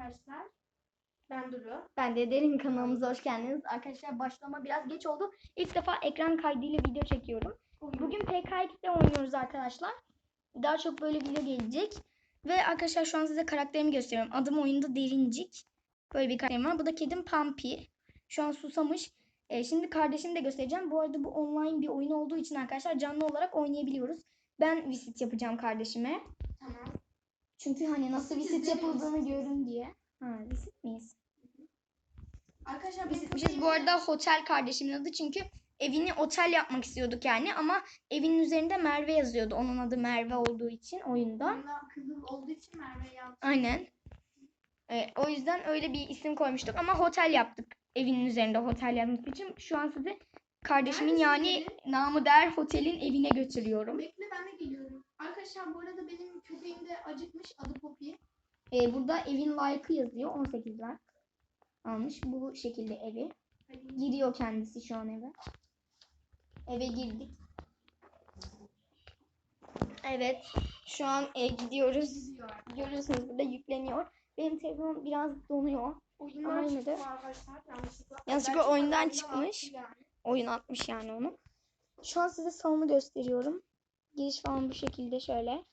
arkadaşlar. Ben Duru. Ben de Derin kanalımıza hoş geldiniz. Arkadaşlar başlama biraz geç oldu. İlk defa ekran kaydıyla video çekiyorum. Bugün PK2'de oynuyoruz arkadaşlar. Daha çok böyle video gelecek. Ve arkadaşlar şu an size karakterimi gösteriyorum. Adım oyunda Derincik. Böyle bir karakterim var. Bu da kedim Pampi. Şu an susamış. Ee, şimdi kardeşimi de göstereceğim. Bu arada bu online bir oyun olduğu için arkadaşlar canlı olarak oynayabiliyoruz. Ben visit yapacağım kardeşime. Çünkü hani nasıl Visit yapıldığını görün diye. Ha, visit miyiz? Arkadaşlar Biz, biz bu arada otel kardeşimin adı çünkü evini otel yapmak istiyorduk yani ama evinin üzerinde Merve yazıyordu. Onun adı Merve olduğu için oyunda. Kızıl olduğu için Merve yazdı. Aynen. Ee, o yüzden öyle bir isim koymuştuk ama otel yaptık. Evinin üzerinde otel yapmak için. Şu an sizi kardeşimin Neredesin yani namı der otelin evine götürüyorum. Bekle ben de geliyorum. Arkadaşlar bu arada benim köpeğim de acıkmış. Adı Poppy. Ee, burada evin like'ı yazıyor. 18 like almış. Bu şekilde evi. Hadi. Giriyor kendisi şu an eve. Eve girdik. Evet. Şu an e, gidiyoruz. Gidiyor. Görüyorsunuz burada yükleniyor. Benim telefonum biraz donuyor. Oyundan Ama yine de- arkadaşlar. Yanlışlıkla. Oyundan çıkmış. yani. Oyun atmış yani onu. Şu an size salonu gösteriyorum. Giriş falan bu şekilde şöyle.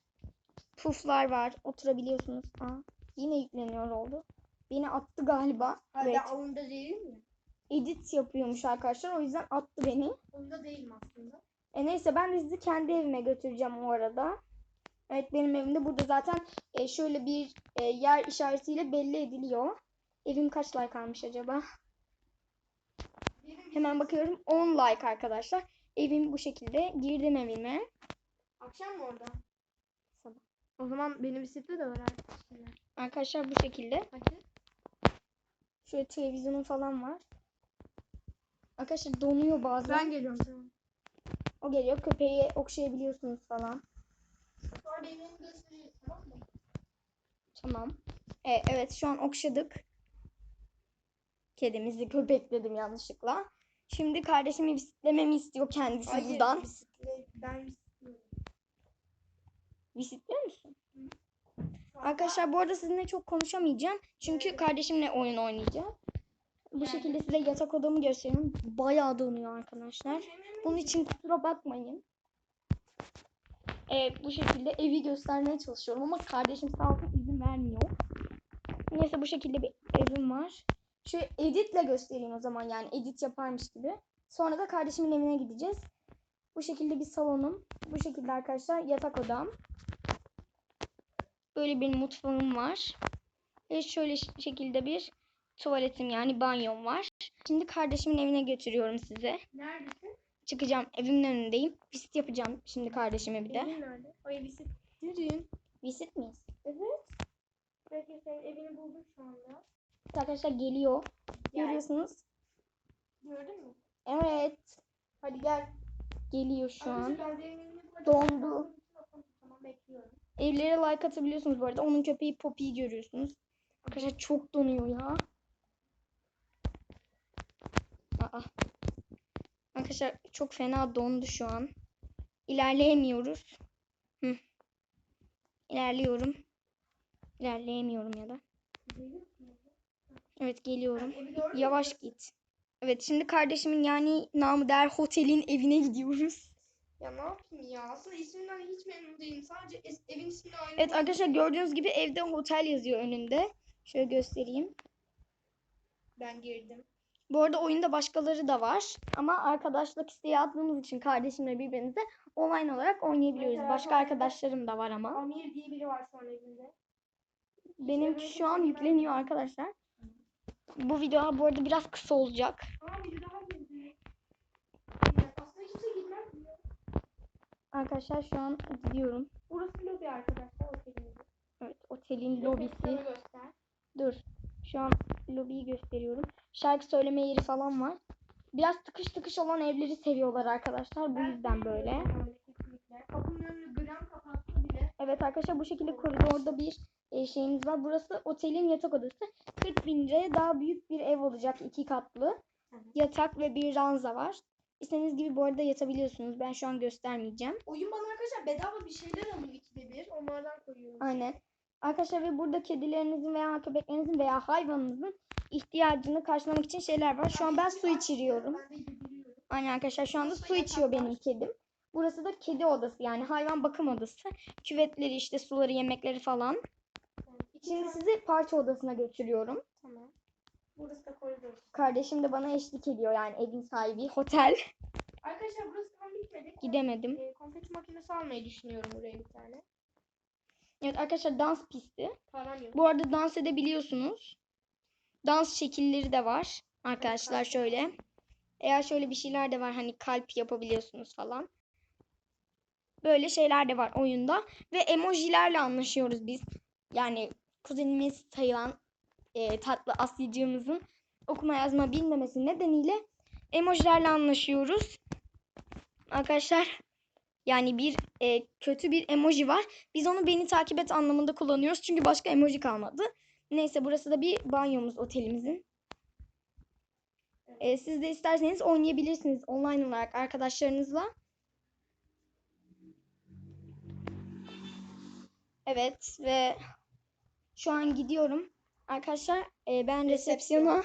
Puflar var. Oturabiliyorsunuz. Aa, yine yükleniyor oldu. Beni attı galiba. Hadi Evet. ben oyunda değilim mi? Edit yapıyormuş arkadaşlar. O yüzden attı beni. Oyunda değilim aslında. E neyse ben de sizi kendi evime götüreceğim o arada. Evet benim evimde burada zaten e, şöyle bir e, yer işaretiyle belli ediliyor. Evim kaç like almış acaba? Hemen bakıyorum 10 like arkadaşlar. Evim bu şekilde. Girdim evime. Akşam mı orada? Sabah. O zaman benim bisikletle de var arkadaşlar. Arkadaşlar bu şekilde. Hadi. Şöyle televizyonum falan var. Arkadaşlar donuyor bazen. Ben geliyorum tamam. O geliyor. Köpeği okşayabiliyorsunuz falan. Sonra göstereyim tamam mı? Tamam. E, evet şu an okşadık. Kedimizi köpekledim yanlışlıkla. Şimdi kardeşimi visitlememi istiyor kendisi buradan. bisiklet, ben bisiklet. Visitliyor musun? Arkadaşlar bu arada sizinle çok konuşamayacağım. Çünkü kardeşimle oyun oynayacağım. Bu şekilde size yatak odamı göstereyim. Bayağı donuyor arkadaşlar. Bunun için kusura bakmayın. Ee, bu şekilde evi göstermeye çalışıyorum ama kardeşim sağ olsun izin vermiyor. Neyse bu şekilde bir evim var. Şu editle göstereyim o zaman yani edit yaparmış gibi. Sonra da kardeşimin evine gideceğiz. Bu şekilde bir salonum. Bu şekilde arkadaşlar yatak odam. Böyle bir mutfağım var. Ve şöyle şekilde bir tuvaletim yani banyom var. Şimdi kardeşimin evine götürüyorum sizi. Neredesin? Çıkacağım evimin önündeyim. Visit yapacağım şimdi kardeşime bir de. Evin nerede? Ay bisikletin. Visit miyiz? Evet. Belki senin evini bulduk şu anda. Arkadaşlar geliyor. Gel. Görüyorsunuz. Gördün mü? Evet. Hadi gel. Geliyor şu an. Arkadaşlar, burada Dondu. Tamam bekliyorum. Evlere like atabiliyorsunuz bu arada. Onun köpeği Poppy'yi görüyorsunuz. Arkadaşlar çok donuyor ya. Aa. Arkadaşlar çok fena dondu şu an. İlerleyemiyoruz. Hı. İlerliyorum. İlerleyemiyorum ya da. Evet geliyorum. Yavaş git. Evet şimdi kardeşimin yani namı der otelin evine gidiyoruz. Ya ne yapayım ya? Aslında isminden hiç memnun değilim. Sadece es- evin ismini aynı. Evet arkadaşlar gördüğünüz gibi evde otel yazıyor önünde. Şöyle göstereyim. Ben girdim. Bu arada oyunda başkaları da var. Ama arkadaşlık isteği attığımız için kardeşimle birbirimize online olarak oynayabiliyoruz. Mesela Başka arkadaşlarım da var ama. Amir diye biri var sonra evinde. Benim şu an yükleniyor arkadaşlar. Bu video bu arada biraz kısa olacak. Biri daha girdi. Ya, Aslında kimse girmez mi? Arkadaşlar şu an gidiyorum. Burası lobi arkadaşlar otelimizin. Evet otelin lobisi. Dur. Şu an lobiyi gösteriyorum. Şarkı söyleme yeri falan var. Biraz tıkış tıkış olan evleri seviyorlar arkadaşlar. Bu yüzden böyle. sevmiyorum böyle kesinlikle. Kapının önünü gram kapattı bile. Evet arkadaşlar bu şekilde koridorda bir e, şeyimiz var. Burası otelin yatak odası. 40 bin liraya daha büyük bir ev olacak. iki katlı. Yatak ve bir ranza var. İstediğiniz gibi bu arada yatabiliyorsunuz. Ben şu an göstermeyeceğim. Oyun bana arkadaşlar bedava bir şeyler alıyor ikide bir. Onlardan koyuyorum. Aynen. Arkadaşlar ve burada kedilerinizin veya köpeklerinizin veya hayvanınızın ihtiyacını karşılamak için şeyler var. Şu an ben su içiriyorum. Aynen arkadaşlar şu anda su içiyor benim kedim. Burası da kedi odası yani hayvan bakım odası. Küvetleri işte suları yemekleri falan. Şimdi sizi parti odasına götürüyorum. Tamam. Burası da koridor. Kardeşim de bana eşlik ediyor yani evin sahibi. Otel. Arkadaşlar burası tam bitmedi. Gidemedim. Ee, konfeti makinesi almayı düşünüyorum buraya bir tane. Evet arkadaşlar dans pisti. Param yok. Bu arada dans edebiliyorsunuz. Dans şekilleri de var. Arkadaşlar şöyle. Eğer şöyle bir şeyler de var hani kalp yapabiliyorsunuz falan. Böyle şeyler de var oyunda. Ve emojilerle anlaşıyoruz biz. Yani kuzenimiz sayılan e, tatlı Asyacığımızın okuma yazma bilmemesi nedeniyle emojilerle anlaşıyoruz. Arkadaşlar yani bir e, kötü bir emoji var. Biz onu beni takip et anlamında kullanıyoruz. Çünkü başka emoji kalmadı. Neyse burası da bir banyomuz otelimizin. E, siz de isterseniz oynayabilirsiniz online olarak arkadaşlarınızla. Evet ve şu an gidiyorum. Arkadaşlar e, ben Resepsiyon. resepsiyona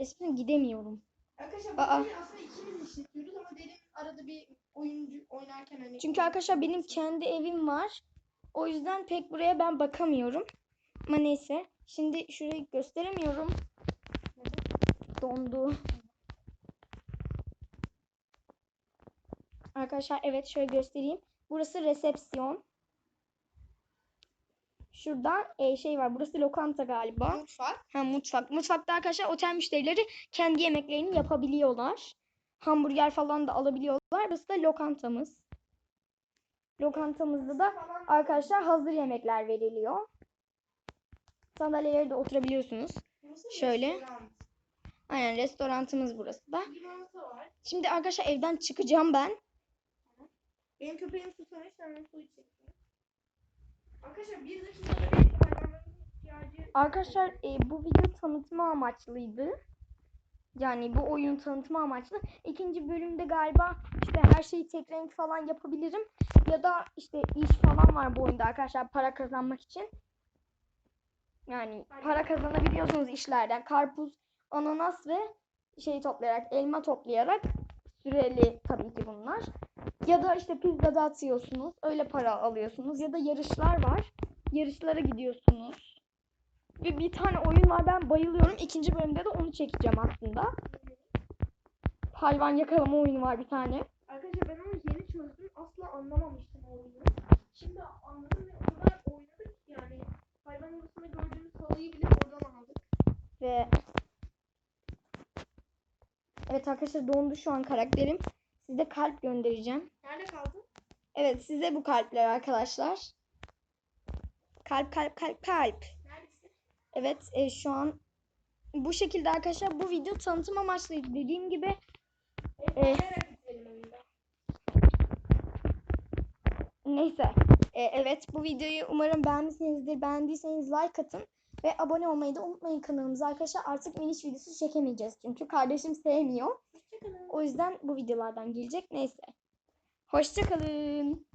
resepsiyona gidemiyorum. Arkadaşlar Aa. aslında ikimiz işletiyoruz ama derin arada bir oyuncu oynarken hani. Çünkü arkadaşlar benim kendi evim var. O yüzden pek buraya ben bakamıyorum. Ama neyse. Şimdi şurayı gösteremiyorum. Dondu. Arkadaşlar evet şöyle göstereyim. Burası resepsiyon. Şurada e, şey var. Burası lokanta galiba. Mutfak. Ha mutfak. Mutfakta arkadaşlar otel müşterileri kendi yemeklerini yapabiliyorlar. Hamburger falan da alabiliyorlar. Burası da lokantamız. Lokantamızda da arkadaşlar hazır yemekler veriliyor. Sandalyelere de oturabiliyorsunuz. Şöyle. Aynen restorantımız burası da. Şimdi arkadaşlar evden çıkacağım ben. Benim köpeğim susamış sen su içeceksin. Arkadaşlar e, bu video tanıtma amaçlıydı. Yani bu oyun tanıtma amaçlı. İkinci bölümde galiba işte her şeyi tek renk falan yapabilirim. Ya da işte iş falan var bu oyunda arkadaşlar para kazanmak için. Yani para kazanabiliyorsunuz işlerden. Karpuz, ananas ve şey toplayarak, elma toplayarak süreli tabii ki bunlar. Ya da işte pizza dağıtıyorsunuz. Öyle para alıyorsunuz. Ya da yarışlar var. Yarışlara gidiyorsunuz. Ve bir tane oyun var ben bayılıyorum. İkinci bölümde de onu çekeceğim aslında. Hayvan yakalama oyunu var bir tane. Arkadaşlar ben onu yeni çözdüm. Asla anlamamıştım o oyunu. Şimdi anladım ve o kadar oynadık ki yani. Hayvan odasında gördüğümüz halıyı bile oradan aldık. Ve Evet arkadaşlar dondu şu an karakterim. Size kalp göndereceğim. Nerede kaldı? Evet size bu kalpler arkadaşlar. Kalp kalp kalp kalp. Neredesin? Evet e, şu an bu şekilde arkadaşlar bu video tanıtım amaçlıydı. Dediğim gibi Evet. Oyunda? Neyse. Ee, evet bu videoyu umarım beğenmişsinizdir. Beğendiyseniz like atın. Ve abone olmayı da unutmayın kanalımıza arkadaşlar. Artık miniş videosu çekemeyeceğiz. Çünkü kardeşim sevmiyor. O yüzden bu videolardan gelecek. Neyse. Hoşçakalın.